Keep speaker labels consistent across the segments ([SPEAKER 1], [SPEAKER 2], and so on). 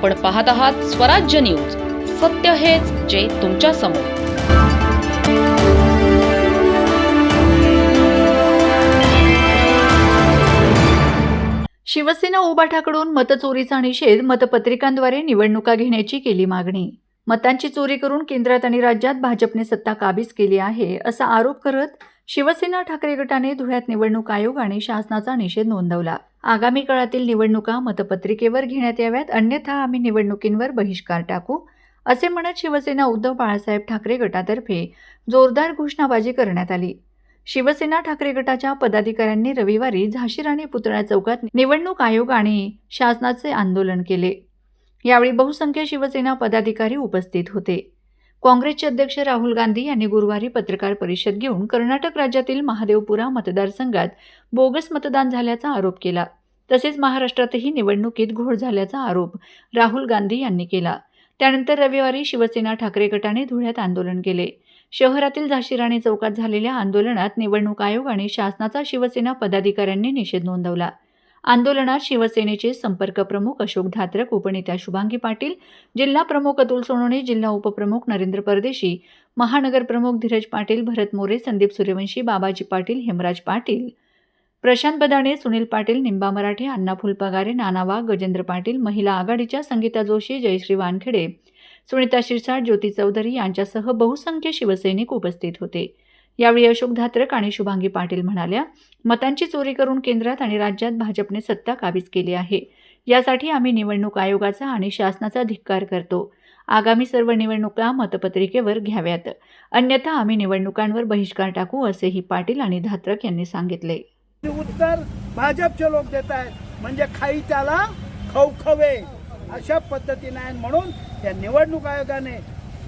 [SPEAKER 1] आपण पाहत आहात स्वराज्य न्यूज. सत्य हेच जे तुमच्यासमोर.
[SPEAKER 2] शिवसेना उबाठाकडून मतचोरीचा निषेध मतपत्रिकांद्वारे निवडणुका घेण्याची केली मागणी. मतांची चोरी करून केंद्रात आणि राज्यात भाजपने सत्ता काबीज केली आहे असा आरोप करत शिवसेना ठाकरे गटाने धुळ्यात निवडणूक आयोग आणि शासनाचा निषेध नोंदवला. आगामी काळातील निवडणुका मतपत्रिकेवर घेण्यात याव्यात अन्यथा आम्ही निवडणुकींवर बहिष्कार टाकू असे म्हणत शिवसेना उद्धव बाळासाहेब ठाकरे गटातर्फे जोरदार घोषणाबाजी करण्यात आली. शिवसेना ठाकरे गटाच्या पदाधिकाऱ्यांनी रविवारी झाशी राणी पुतळा चौकात निवडणूक आयोग आणि शासनाचे आंदोलन केले. यावेळी बहुसंख्य शिवसेना पदाधिकारी उपस्थित होते. काँग्रेसचे अध्यक्ष राहुल गांधी यांनी गुरुवारी पत्रकार परिषद घेऊन कर्नाटक राज्यातील महादेवपुरा मतदारसंघात बोगस मतदान झाल्याचा आरोप केला. तसेच महाराष्ट्रातही निवडणुकीत घोळ झाल्याचा आरोप राहुल गांधी यांनी केला. त्यानंतर रविवारी शिवसेना ठाकरे गटाने धुळ्यात आंदोलन केले. शहरातील झाशीराणी चौकात झालेल्या आंदोलनात निवडणूक आयोग आणि शासनाचा शिवसेना पदाधिकाऱ्यांनी निषेध नोंदवला. आंदोलनात शिवसेनेचे संपर्क प्रमुख अशोक धात्रक उपनेत्या शुभांगी पाटील जिल्हा प्रमुख अतुल सोनवणे जिल्हा उपप्रमुख नरेंद्र परदेशी महानगर प्रमुख धीरज पाटील भरत मोरे संदीप सूर्यवंशी बाबाजी पाटील हेमराज पाटील प्रशांत बदाणे सुनील पाटील निंबा मराठे अण्णा फुलपगारे नाना वाघ गजेंद्र पाटील महिला आघाडीच्या संगीता जोशी जयश्री वानखेडे सुनीता शिरसाट ज्योती चौधरी यांच्यासह बहुसंख्य शिवसैनिक उपस्थित होते. यावेळी अशोक धात्रक आणि शुभांगी पाटील म्हणाल्या मतांची चोरी करून केंद्रात आणि राज्यात भाजपने सत्ता काबीज केली आहे. यासाठी आम्ही निवडणूक आयोगाचा आणि शासनाचा धिक्कार करतो. आगामी सर्व निवडणुका मतपत्रिकेवर घ्याव्यात. अन्यथा आम्ही निवडणुकांवर बहिष्कार टाकू असेही पाटील आणि धात्रक यांनी सांगितले.
[SPEAKER 3] उत्तर भाजपचे लोक देत आहेत. म्हणजे खाई त्याला खवखवे अशा पद्धतीने आहेत म्हणून या निवडणूक आयोगाने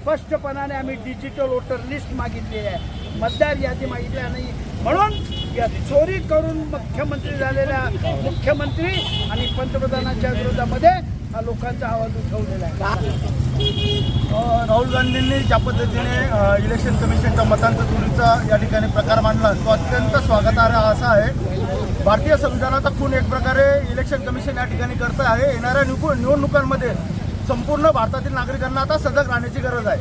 [SPEAKER 3] स्पष्टपणाने आम्ही डिजिटल वोटर लिस्ट मागितली आहे. मतदार यादी मागितली नाही म्हणून या चोरी करून मुख्यमंत्री झालेल्या मुख्यमंत्री आणि पंतप्रधानांच्या विरोधामध्ये हा लोकांचा आवाज उठवलेला आहे.
[SPEAKER 4] राहुल गांधींनी ज्या पद्धतीने इलेक्शन कमिशनच्या मतांचा चोरीचा या ठिकाणी प्रकार मांडला तो अत्यंत स्वागतार्ह असा आहे. भारतीय संविधानाचा खून एक प्रकारे इलेक्शन कमिशन या ठिकाणी करत आहे. येणाऱ्या निवडणुकांमध्ये संपूर्ण भारतातील नागरिकांना आता सजग राहण्याची गरज आहे.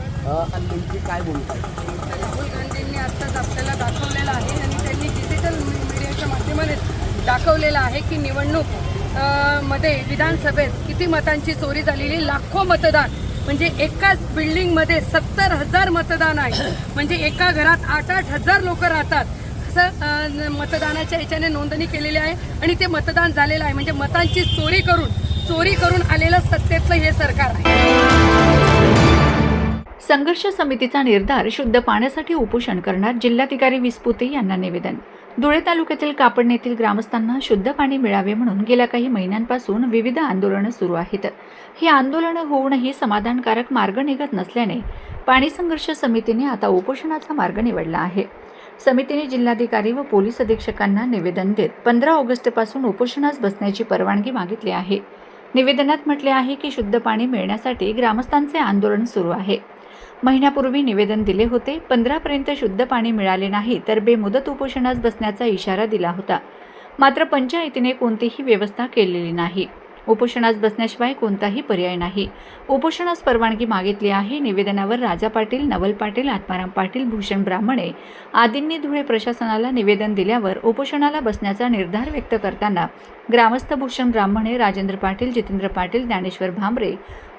[SPEAKER 5] राहुल गांधींनी आत्ताच आपल्याला दाखवलेलं आहे आणि त्यांनी डिजिटल मीडियाच्या माध्यमाने दाखवलेलं आहे की निवडणूकमध्ये विधानसभेत किती मतांची चोरी झालेली? लाखो मतदान. म्हणजे एकाच बिल्डिंगमध्ये सत्तर हजार मतदान आहे. म्हणजे एका घरात आठ आठ हजार लोक राहतात. असं मतदानाच्या ह्याच्याने नोंदणी केलेली आहे आणि ते मतदान झालेलं आहे. म्हणजे मतांची चोरी करून चोरी करून आलेलं सत्तेतलं हे सरकार आहे.
[SPEAKER 2] संघर्ष समितीचा निर्धार शुद्ध पाण्यासाठी उपोषण करणार जिल्हाधिकारी विस्पुते यांना निवेदन. धुळे तालुक्यातील कापड येथील ग्रामस्थांना शुद्ध पाणी मिळावे म्हणून गेल्या काही महिन्यांपासून विविध आंदोलनं सुरू आहेत. ही आंदोलनं होऊनही समाधानकारक मार्ग निघत नसल्याने पाणी संघर्ष समितीने आता उपोषणाचा मार्ग निवडला आहे. समितीने जिल्हाधिकारी व पोलीस अधीक्षकांना निवेदन देत पंधरा ऑगस्टपासून उपोषणास बसण्याची परवानगी मागितली आहे. निवेदनात म्हटले आहे की शुद्ध पाणी मिळण्यासाठी ग्रामस्थांचे आंदोलन सुरू आहे. महिन्यापूर्वी निवेदन दिले होते पंधरापर्यंत शुद्ध पाणी मिळाले नाही तर बेमुदत उपोषणास बसण्याचा इशारा दिला होता. मात्र पंचायतीने कोणतीही व्यवस्था केलेली नाही. उपोषणास बसण्याशिवाय कोणताही पर्याय नाही. उपोषणास परवानगी मागितली आहे. निवेदनावर राजा पाटील नवल पाटील आत्माराम पाटील भूषण ब्राह्मणे आदींनी धुळे प्रशासनाला निवेदन दिल्यावर उपोषणाला बसण्याचा निर्धार व्यक्त करताना ग्रामस्थ भूषण ब्राह्मणे राजेंद्र पाटील जितेंद्र पाटील ज्ञानेश्वर भांबरे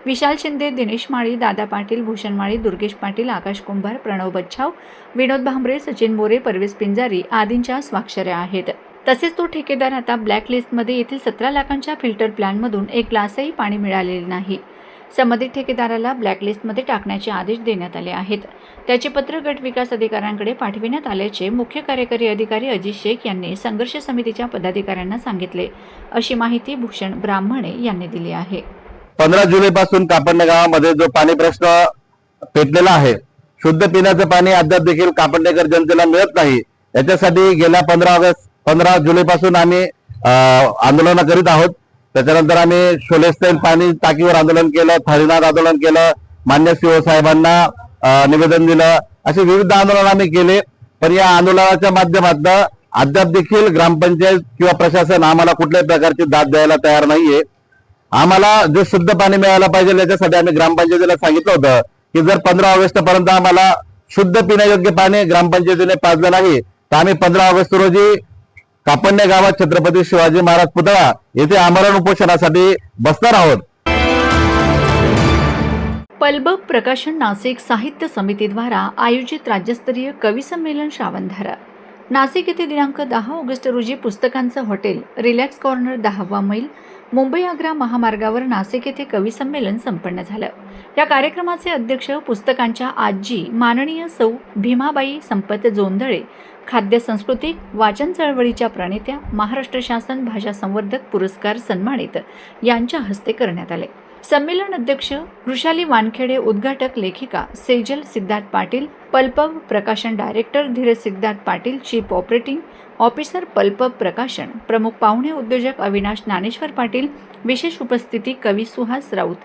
[SPEAKER 2] विशाल शिंदे दिनेश माळी दादा पाटील भूषण माळी दुर्गेश पाटील आकाश कुंभार प्रणव बच्छाव विनोद भांबरे सचिन मोरे परवेश पिंजारी आदींच्या स्वाक्षऱ्या आहेत. तसेच तो ठेकेदार आता ब्लॅक लिस्टमध्ये येथील सतरा लाखांच्या फिल्टर प्लॅनमधून एक ग्लासही पाणी मिळालेले नाही. संबंधित ठेकेदाराला ब्लॅकलिस्टमध्ये टाकण्याचे आदेश देण्यात आले आहेत. त्याचे पत्र गट विकास अधिकाऱ्यांकडे पाठविण्यात आल्याचे मुख्य कार्यकारी अधिकारी अजित शेख यांनी संघर्ष समितीच्या पदाधिकाऱ्यांना सांगितले. अशी माहिती भूषण ब्राह्मणे यांनी दिली आहे.
[SPEAKER 6] पंधरा जुलै पासून कापडणे गावामध्ये जो पाणी प्रश्न पेटलेला आहे शुद्ध पिण्याचं पाणी अद्याप देखील कापडणेकर जनतेला मिळत नाही. याच्यासाठी गेल्या पंधरा ऑगस्ट पंधरा जुलै पासून आम्ही आंदोलन करीत आहोत. त्याच्यानंतर आम्ही शोलेस्तेन पाणी टाकीवर आंदोलन केलं थाळीनाथ आंदोलन केलं मान्य सीओ साहेबांना निवेदन दिलं. असे विविध आंदोलन आम्ही केले. पण या आंदोलनाच्या माध्यमातून अद्याप देखील ग्रामपंचायत किंवा प्रशासन आम्हाला कुठल्याही प्रकारची दाद द्यायला तयार नाहीये. आम्हाला जे शुद्ध पाणी मिळायला पाहिजे याच्यासाठी आम्ही ग्रामपंचायतीला सांगितलं होतं की जर पंधरा ऑगस्ट पर्यंत आम्हाला शुद्ध पिण्यायोग्य पाणी ग्रामपंचायतीने पाजलं नाही तर आम्ही पंधरा ऑगस्ट रोजी कापण्य गावात छत्रपती शिवाजी महाराज पुतळा येथे आमरण उपोषणासाठी बसणार आहोत.
[SPEAKER 2] पलबग प्रकाशन नाशिक साहित्य समितीद्वारा आयोजित राज्यस्तरीय कवी संमेलन श्रावणधारा. नाशिक येथे दिनांक दहा ऑगस्ट रोजी पुस्तकांचं हॉटेल रिलॅक्स कॉर्नर दहावा मैल मुंबई आग्रा महामार्गावर नाशिक येथे कवी संमेलन संपन्न झालं. या कार्यक्रमाचे अध्यक्ष पुस्तकांच्या आजी माननीय सौ भीमाबाई संपत जोंधळे खाद्य सांस्कृतिक वाचन चळवळीच्या प्रणेत्या महाराष्ट्र शासन भाषा संवर्धक पुरस्कार सन्मानित यांच्या हस्ते करण्यात आले. संमेलन अध्यक्ष वृषाली वानखेडे उद्घाटक लेखिका सेजल सिद्धार्थ पाटील पल्पव प्रकाशन director Dhiraj Siddharth Patil chief operating officer pulp प्रकाशन. प्रमुख पाहुणे उद्योजक अविनाश ज्ञानेश्वर पाटील. विशेष उपस्थिती कवी सुहास राऊत.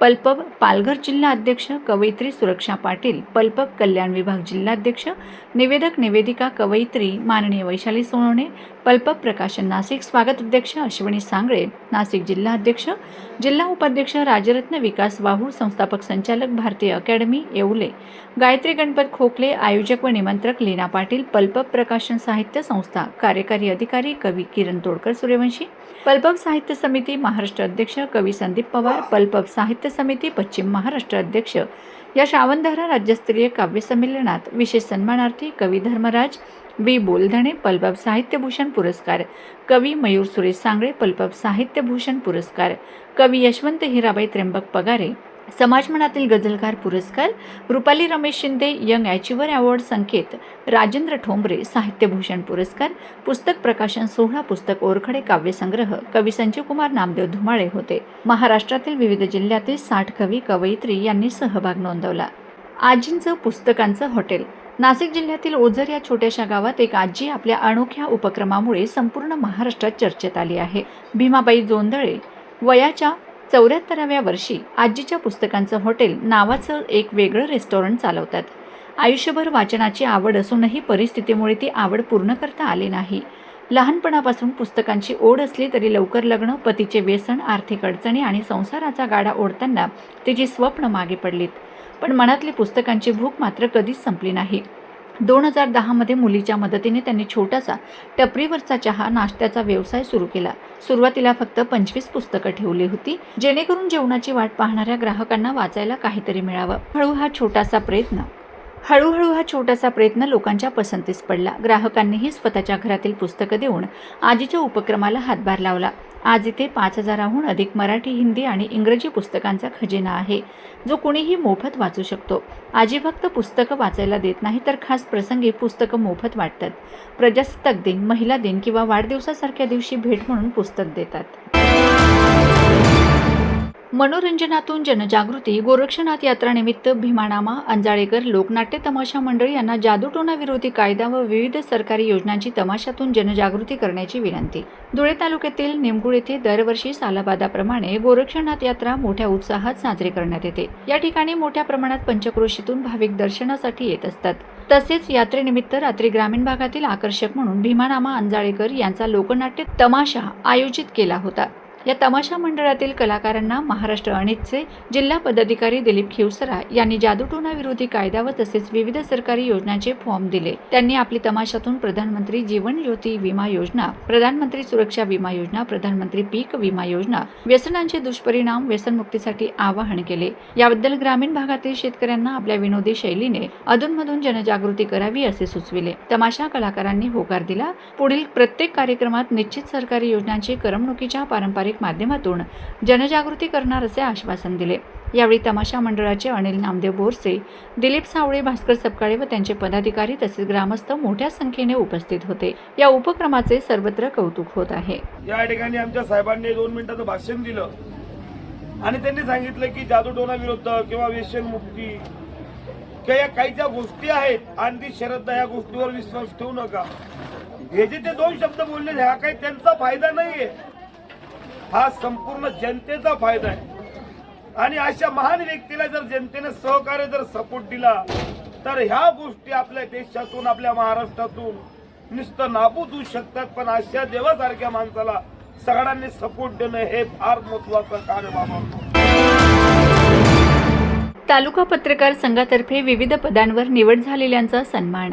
[SPEAKER 2] पल्पव पालघर जिल्हा अध्यक्ष कवयित्री सुरक्षा पाटील. पल्पव कल्याण विभाग जिल्हाध्यक्ष निवेदक निवेदिका कवयित्री माननीय वैशाली सोनवणे. पल्पव प्रकाशन नाशिक स्वागत अध्यक्ष अश्विनी सांगळे. नाशिक जिल्हा अध्यक्ष. जिल्हा उपाध्यक्ष राजरत्न विकास वाहू. संस्थापक संचालक भारतीय अकॅडमी येवले. गायत्री गणपत खोकले आयोजक व निमंत्रक लीना पाटील. पल्पव प्रकाशन साहित्य संस्था. कार्यकारी अधिकारी कवी किरण तोडकर सूर्यवंशी पल्पब साहित्य समिती महाराष्ट्र अध्यक्ष कवी संदीप पवार पल्पब साहित्य समिती पश्चिम महाराष्ट्र अध्यक्ष या श्रावणधारा राज्यस्तरीय काव्य संमेलनात विशेष सन्मानार्थी कवी धर्मराज वी बोलधणे पल्पब साहित्यभूषण पुरस्कार कवी मयूर सुरेश सांगळे पल्पब साहित्यभूषण पुरस्कार कवी यशवंत हिराबाई त्र्यंबक पगारे समाजमनातील गझलकार पुरस्कार Rupali Ramesh Shinde young achiever award Sanket Rajendra Thombare Sahitya Bhushan पुरस्कार पुस्तक प्रकाशन सोहळा पुस्तक ओरखडे काव्यसंग्रह कवी संजीव कुमार नामदेव धुमाळे होते. महाराष्ट्रातील विविध जिल्ह्यातील साठ कवी कवयित्री यांनी सहभाग नोंदवला. आजींचं पुस्तकांचं हॉटेल. नाशिक जिल्ह्यातील ओझर या छोट्याशा गावात एक आजी आपल्या अनोख्या उपक्रमामुळे संपूर्ण महाराष्ट्रात चर्चेत आली आहे. भीमाबाई जोंदळे वयाच्या चौऱ्याहत्तराव्या वर्षी आजीच्या पुस्तकांचं हॉटेल नावाचं एक वेगळं रेस्टॉरंट चालवतात. आयुष्यभर वाचनाची आवड असूनही परिस्थितीमुळे ती आवड पूर्ण करता आली नाही. लहानपणापासून पुस्तकांची ओढ असली तरी लवकर लग्न पतीचे व्यसन आर्थिक अडचणी आणि संसाराचा गाडा ओढताना तिची स्वप्न मागे पडलीत. पण मनातली पुस्तकांची भूक मात्र कधीच संपली नाही. दोन हजार दहामध्ये मुलीच्या मदतीने त्यांनी छोटासा टपरीवरचा चहा नाश्त्याचा व्यवसाय सुरू केला. सुरुवातीला फक्त पंचवीस पुस्तकं ठेवली होती जेणेकरून जेवणाची वाट पाहणाऱ्या ग्राहकांना वाचायला काहीतरी मिळावं. हळू हा छोटासा प्रयत्न. हळूहळू हा छोटासा प्रयत्न लोकांच्या पसंतीस पडला. ग्राहकांनीही स्वतःच्या घरातील पुस्तकं देऊन आजीच्या उपक्रमाला हातभार लावला. आज इथे पाच हजाराहून अधिक मराठी हिंदी आणि इंग्रजी पुस्तकांचा खजिना आहे. जो कुणीही मोफत वाचू शकतो. आजी फक्त पुस्तकं वाचायला देत नाही तर खास प्रसंगी पुस्तकं मोफत वाटतात. प्रजासत्ताक दिन महिला दिन किंवा वाढदिवसासारख्या दिवशी भेट म्हणून पुस्तक देतात. मनोरंजनातून जनजागृती गोरक्षनाथ यात्रानिमित्त भीमानामा अंजाळेकर लोकनाट्य तमाशा मंडळ यांना जादूटोना विरोधी कायदा व विविध सरकारी योजनांची तमाशातून जनजागृती करण्याची विनंती. धुळे तालुक्यातील निमगुळ येथे दरवर्षी सालाबादाप्रमाणे गोरक्षनाथ यात्रा मोठ्या उत्साहात साजरी करण्यात येते. या ठिकाणी मोठ्या प्रमाणात पंचक्रोशीतून भाविक दर्शनासाठी येत असतात. तसेच यात्रेनिमित्त रात्री ग्रामीण भागातील आकर्षक म्हणून भीमानामा अंजाळेकर यांचा लोकनाट्य तमाशा आयोजित केला होता. या तमाशा मंडळातील कलाकारांना महाराष्ट्र अणितचे जिल्हा पदाधिकारी दिलीप खिवसरा यांनी जादूटोना विरोधी कायदा व तसेच विविध सरकारी योजनांचे फॉर्म दिले. त्यांनी आपली तमाशातून प्रधानमंत्री जीवन ज्योती विमा योजना प्रधानमंत्री सुरक्षा विमा योजना प्रधानमंत्री पीक विमा योजना व्यसनांचे दुष्परिणाम व्यसनमुक्तीसाठी आवाहन केले. याबद्दल ग्रामीण भागातील शेतकऱ्यांना आपल्या विनोदी शैलीने अधूनमधून जनजागृती करावी असे सुचविले. तमाशा कलाकारांनी होकार दिला. पुढील प्रत्येक कार्यक्रमात निश्चित सरकारी योजनांची करमणुकीच्या पारंपरिक माध्यमातून जनजागृती करणार असे आश्वासन दिले. यावेळी तमाशा मंडळाचे अनिल नामदेव बोरसे दिलीप सावळे भास्कर सपकाळे व त्यांचे पदाधिकारी तसेच ग्रामस्थ मोठ्या संख्येने उपस्थित होते. या उपक्रमाचे सर्वत्र कौतुक होत आहे.
[SPEAKER 3] या ठिकाणी आमच्या साहेबांनी दोन मिनिटाचं भाषण दिलं. आणि त्यांनी सांगितलं की जादूटोना विरुद्ध किंवा व्यसनमुक्ती किंवा या काही ज्या गोष्टी आहेत अंधी श्रद्धा या गोष्टीवर विश्वास ठेवू नका. हे जे ते दोन शब्द बोलले हा काही त्यांचा फायदा नाहीये. हा संपूर्ण जनतेचा फायदा आहे. आणि अशा महान व्यक्तीला जर जनतेने सहकार्य जर सपोर्ट दिला तर ह्या गोष्टी आपल्या देशातून आपल्या महाराष्ट्रातून नुसतं नाबूद होऊ शकतात. पण अशा देवासारख्या माणसाला
[SPEAKER 7] सगळ्यांनी सपोर्ट देणं हे फार महत्वाचं कार्य बाबा.
[SPEAKER 2] तालुका पत्रकार संघातर्फे विविध पदांवर निवड झालेल्यांचा सन्मान.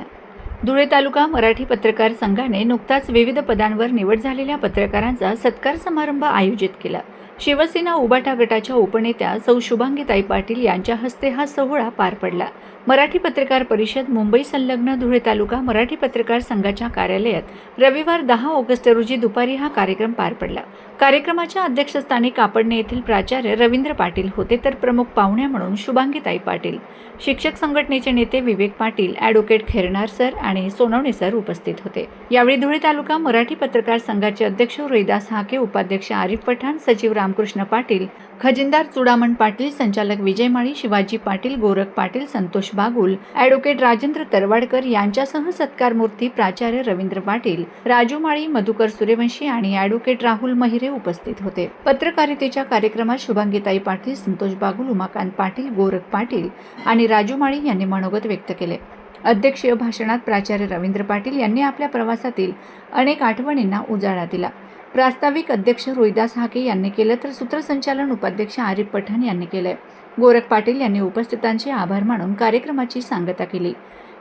[SPEAKER 2] धुळे तालुका मराठी पत्रकार संघाने नुकताच विविध पदांवर निवड झालेल्या पत्रकारांचा सत्कार समारंभ आयोजित केला. शिवसेना उबाटा गटाच्या उपनेत्या सौ शुभांगीताई पाटील यांच्या हस्ते हा सोहळा पार पडला. मराठी पत्रकार परिषद मुंबई संलग्न धुळे तालुका मराठी पत्रकार संघाच्या कार्यालयात रविवार दहा ऑगस्ट रोजी दुपारी हा कार्यक्रम पार पडला. कार्यक्रमाच्या अध्यक्षस्थानी कापडणे येथील प्राचार्य रवींद्र पाटील होते तर प्रमुख पाहुण्या म्हणून शुभांगीताई पाटील. शिक्षक संघटनेचे नेते विवेक पाटील ॲडव्होकेट खेरणार सर आणि सोनवणे सर उपस्थित होते. यावेळी धुळे तालुका मराठी पत्रकार संघाचे अध्यक्ष रोहिदास हाके उपाध्यक्ष आरिफ पठाण सचिव रामकृष्ण पाटील खजिनदार चुडामण पाटील संचालक विजय माळी शिवाजी पाटील गोरख पाटील संतोष बागुल ॲडव्होकेट राजेंद्र तरवाडकर यांच्यासह सत्कारमूर्ती प्राचार्य रवींद्र पाटील राजू माळी मधुकर सूर्यवंशी आणि ॲडव्होकेट राहुल महिरे उपस्थित होते. पत्रकारितेच्या कार्यक्रमात शुभांगीताई पाटील संतोष बागुल उमाकांत पाटील गोरख पाटील आणि राजू माळी यांनी मनोगत व्यक्त केले. अध्यक्षीय भाषणात प्राचार्य रवींद्र पाटील यांनी आपल्या प्रवासातील अनेक आठवणींना उजाळा दिला. प्रास्ताविक अध्यक्ष रोहिदास हाके यांनी केलं तर सूत्रसंचालन उपाध्यक्ष आरिफ पठाण यांनी केलंय. गोरख पाटील यांनी उपस्थितांचे आभार मानून कार्यक्रमाची सांगता केली.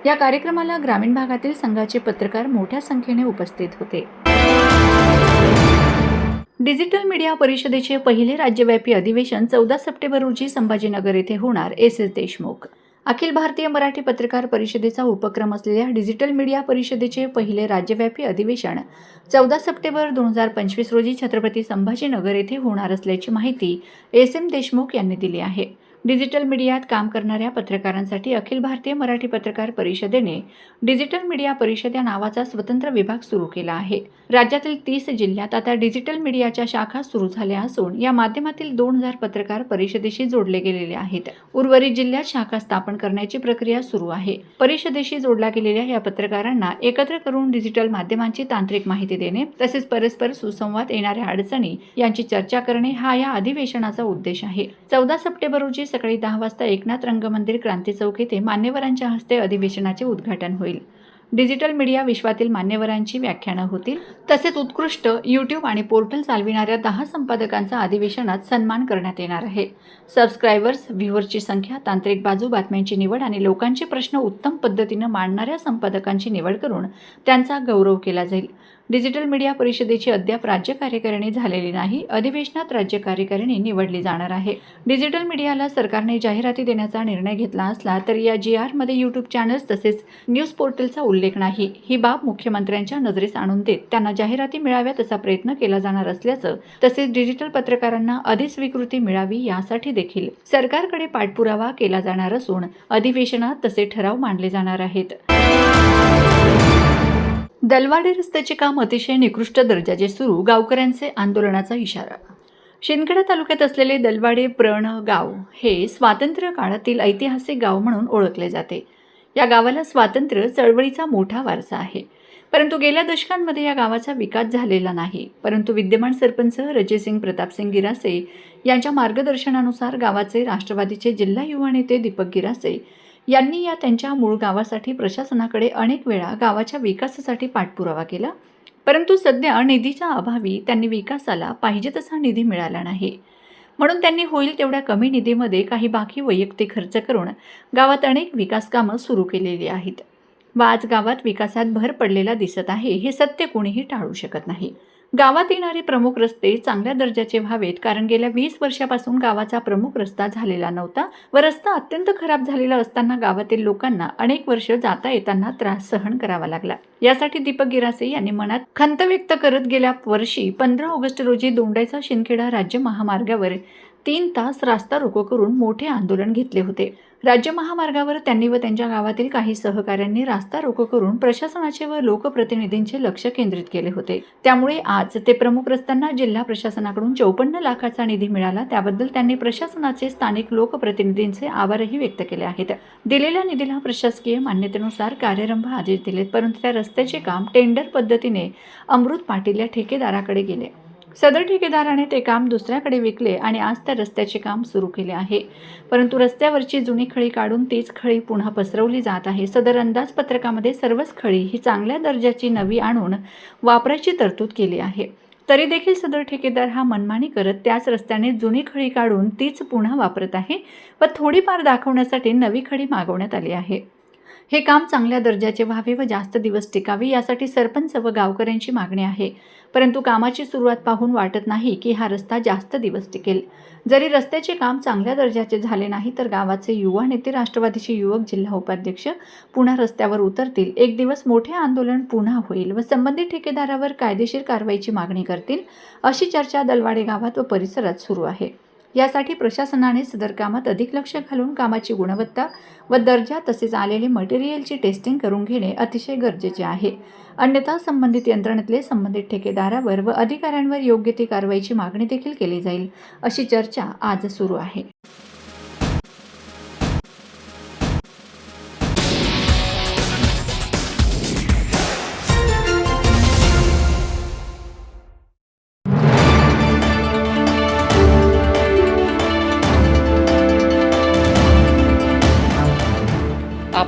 [SPEAKER 2] या कार्यक्रमाला ग्रामीण भागातील संघाचे पत्रकार मोठ्या संख्येने उपस्थित होते. डिजिटल मीडिया परिषदेचे पहिले राज्यव्यापी अधिवेशन चौदा सप्टेंबर रोजी संभाजीनगर येथे होणार एस एस देशमुख. अखिल भारतीय मराठी पत्रकार परिषदेचा उपक्रम असलेल्या डिजिटल मीडिया परिषदेचे पहिले राज्यव्यापी अधिवेशन चौदा सप्टेंबर दोन हजार पंचवीस रोजी छत्रपती संभाजीनगर येथे होणार असल्याची माहिती एस एम देशमुख यांनी दिली आहे. डिजिटल मीडियात काम करणाऱ्या पत्रकारांसाठी अखिल भारतीय मराठी पत्रकार परिषदेने डिजिटल मीडिया परिषद या नावाचा स्वतंत्र विभाग सुरू केला आहे. राज्यातील तीस जिल्ह्यात आता डिजिटल मीडियाच्या शाखा सुरू झाल्या असून या माध्यमातील दोन हजार पत्रकार परिषदेशी जोडले गेलेले आहेत. उर्वरित जिल्ह्यात शाखा स्थापन करण्याची प्रक्रिया सुरू आहे. परिषदेशी जोडल्या गेलेल्या या पत्रकारांना एकत्र करून डिजिटल माध्यमांची तांत्रिक माहिती देणे तसेच परस्पर सुसंवाद येणाऱ्या अडचणी यांची चर्चा करणे हा या अधिवेशनाचा उद्देश आहे. चौदा सप्टेंबर रोजी सकाळी दहा वाजता एकनाथ रंगमंदिर क्रांती चौक येथे मान्यवरांच्या हस्ते अधिवेशनाचे उद्घाटन होईल. डिजिटल मीडिया विश्वातील मान्यवरांची व्याख्यानं होतील. तसेच उत्कृष्ट यूट्यूब आणि पोर्टल चालविणाऱ्या दहा संपादकांचा अधिवेशनात सन्मान करण्यात येणार आहे. सबस्क्रायबर्स व्ह्युअरची संख्या तांत्रिक बाजू बातम्यांची निवड आणि लोकांचे प्रश्न उत्तम पद्धतीनं मांडणाऱ्या संपादकांची निवड करून त्यांचा गौरव केला जाईल. डिजिटल मीडिया परिषदेची अद्याप राज्य कार्यकारिणी झालेली नाही अधिवेशनात राज्य कार्यकारिणी निवडली जाणार आहे. डिजिटल मीडियाला सरकारने जाहिराती देण्याचा निर्णय घेतला असला तरी या जी आरमध्ये यूट्यूब चॅनल्स तसेच न्यूज पोर्टलचा उल्लेख नाही. ही बाब मुख्यमंत्र्यांच्या नजरेस आणून देत त्यांना जाहिराती मिळाव्यात असा प्रयत्न केला जाणार असल्याचं तसेच डिजिटल पत्रकारांना अधिस्वीकृती मिळावी यासाठी देखील सरकारकडे पाठपुरावा केला जाणार असून अधिवेशनात तसे ठराव मांडले जाणार आहेत. दलवाडे रस्त्याचे काम अतिशय निकृष्ट दर्जाचे सुरू गावकऱ्यांचे आंदोलनाचा इशारा. शिंदखेडा तालुक्यात असलेले दलवाडे प्रण गाव हे स्वातंत्र्य काळातील ऐतिहासिक गाव म्हणून ओळखले जाते. या गावाला स्वातंत्र्य चळवळीचा मोठा वारसा आहे. परंतु गेल्या दशकांमध्ये या गावाचा विकास झालेला नाही. परंतु विद्यमान सरपंच रजेसिंग प्रतापसिंग गिरासे यांच्या मार्गदर्शनानुसार गावाचे राष्ट्रवादीचे जिल्हा युवा नेते दीपक गिरासे यांनी या त्यांच्या मूळ गावासाठी प्रशासनाकडे अनेक वेळा गावाच्या विकासासाठी पाठपुरावा केला. परंतु सध्या निधीच्या अभावी त्यांनी विकासाला पाहिजे तसा निधी मिळाला नाही. म्हणून त्यांनी होईल तेवढ्या कमी निधीमध्ये काही बाकी वैयक्तिक खर्च करून गावात अनेक विकास कामं सुरू केलेली आहेत. व आज गावात विकासात भर पडलेला दिसत आहे हे सत्य कोणीही टाळू शकत नाही. गावात येणारे प्रमुख रस्ते चांगल्या दर्जाचे व्हावेत कारण गेल्या वीस वर्षापासून गावाचा प्रमुख रस्ता झालेला नव्हता व रस्ता अत्यंत खराब झालेला असताना गावातील लोकांना अनेक वर्ष जाता येताना त्रास सहन करावा लागला. यासाठी दीपक गिरासे यांनी मनात खंत व्यक्त करत गेल्या वर्षी पंधरा ऑगस्ट रोजी दोंडायचा शिंदखेडा राज्य महामार्गावर तीन तास रास्ता रोको करून मोठे आंदोलन घेतले होते. राज्य महामार्गावर त्यांनी व त्यांच्या गावातील काही सहकाऱ्यांनी रास्ता रोको करून प्रशासनाचे व लोकप्रतिनिधींचे लक्ष केंद्रित केले होते. त्यामुळे आज ते प्रमुख रस्त्यांना जिल्हा प्रशासनाकडून चौपन्न लाखाचा निधी मिळाला. त्याबद्दल त्यांनी प्रशासनाचे स्थानिक लोकप्रतिनिधींचे आभारही व्यक्त केले आहेत. दिलेल्या निधीला प्रशासकीय मान्यतेनुसार कार्यरंभ आदेश दिलेत परंतु त्या रस्त्याचे काम टेंडर पद्धतीने अमृत पाटील या ठेकेदाराकडे गेले. सदर ठेकेदाराने ते काम दुसऱ्याकडे विकले आणि आज त्या रस्त्याचे काम सुरू केले आहे. परंतु रस्त्यावरची जुनी खळी काढून तीच खळी पुन्हा पसरवली जात आहे. सदर अंदाजपत्रकामध्ये सर्वच खळी ही चांगल्या दर्जाची नवी आणून वापरायची तरतूद केली आहे. तरी देखील सदर ठेकेदार हा मनमानी करत त्याच रस्त्याने जुनी खळी काढून तीच पुन्हा वापरत आहे व थोडीफार दाखवण्यासाठी नवी खळी मागवण्यात आली आहे. हे काम चांगल्या दर्जाचे व्हावे व जास्त दिवस टिकावे यासाठी सरपंच व गावकऱ्यांची मागणी आहे. परंतु कामाची सुरुवात पाहून वाटत नाही की हा रस्ता जास्त दिवस टिकेल. जरी रस्त्याचे काम चांगल्या दर्जाचे झाले नाही तर गावाचे युवा नेते राष्ट्रवादीचे युवक जिल्हा उपाध्यक्ष पुन्हा रस्त्यावर उतरतील. एक दिवस मोठे आंदोलन पुन्हा होईल व संबंधित ठेकेदारावर कायदेशीर कारवाईची मागणी करतील अशी चर्चा दलवाडे गावात व परिसरात सुरू आहे. यासाठी प्रशासनाने सदर कामात अधिक लक्ष घालून कामाची गुणवत्ता व दर्जा तसेच आलेले मटेरियलची टेस्टिंग करून घेणे अतिशय गरजेचे आहे. अन्यथा संबंधित यंत्रणेतले संबंधित ठेकेदारावर व अधिकाऱ्यांवर योग्य ती कारवाईची मागणी देखील केली जाईल अशी चर्चा आज सुरू आहे.